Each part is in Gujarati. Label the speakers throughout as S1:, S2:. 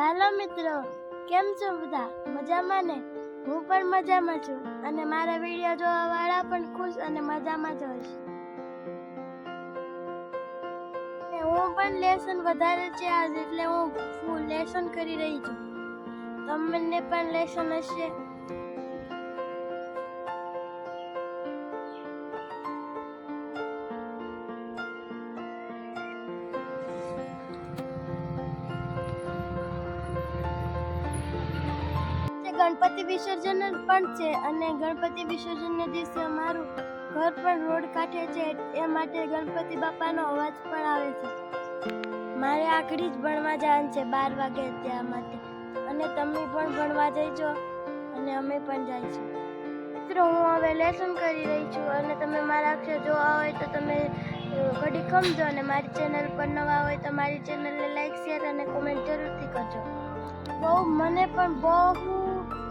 S1: હાલો મિત્રો, કેમ છો બધા? મજામાં ને? હું પણ મજામાં છું અને મારા વીડિયો જોવા વાળા પણ ખુશ અને મજામાં જ હોય ને હું પણ લેસન વધારે છે આજ એટલે હું ફૂલ લેસન કરી રહી છું. તમને પણ લેસન હશે. ગણપતિ વિસર્જન પણ છે અને ગણપતિ વિસર્જનને દિવસે અમારું ઘર પણ રોડ કાંઠે છે, એ માટે ગણપતિ બાપાનો અવાજ પણ આવે છે. મારે આખરી જ ભણવા જવાનું છે બાર વાગે ત્યાં માટે. અને તમે પણ ભણવા જઈજો અને અમે પણ જઈશું. મિત્રો, હું હવે લેસન કરી રહી છું અને તમે મારા અક્ષર જોવા હોય તો તમે ઘડી ખમજો અને મારી ચેનલ પર નવા હોય તો મારી ચેનલને લાઈક શેર અને કોમેન્ટ જરૂરથી કરજો. બહુ, મને પણ બહુ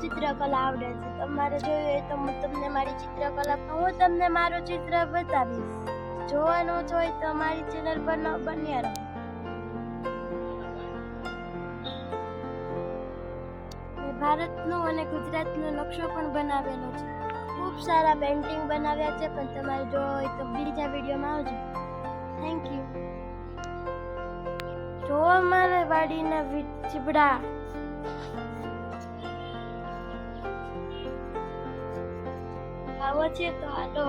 S1: ચિત્રકલા આવડે છે. તમારે જોયું હોય તો હું તમને મારી ચિત્રકલા હું તમને મારું ચિત્ર બતાવીશ. જોવાનું જ હોય તો મારી ચેનલ પર બન્યા રહો. ભારતનો અને ગુજરાતનો નકશો પણ બનાવેલો છે. ખૂબ સારા પેઇન્ટિંગ બનાવ્યા છે, પણ તમારે જોવા હોય તો બીજા વિડીયોમાં આવજો. થેન્ક યુ જો મારે વાડીના ચીબડા આવે છે તો હાલો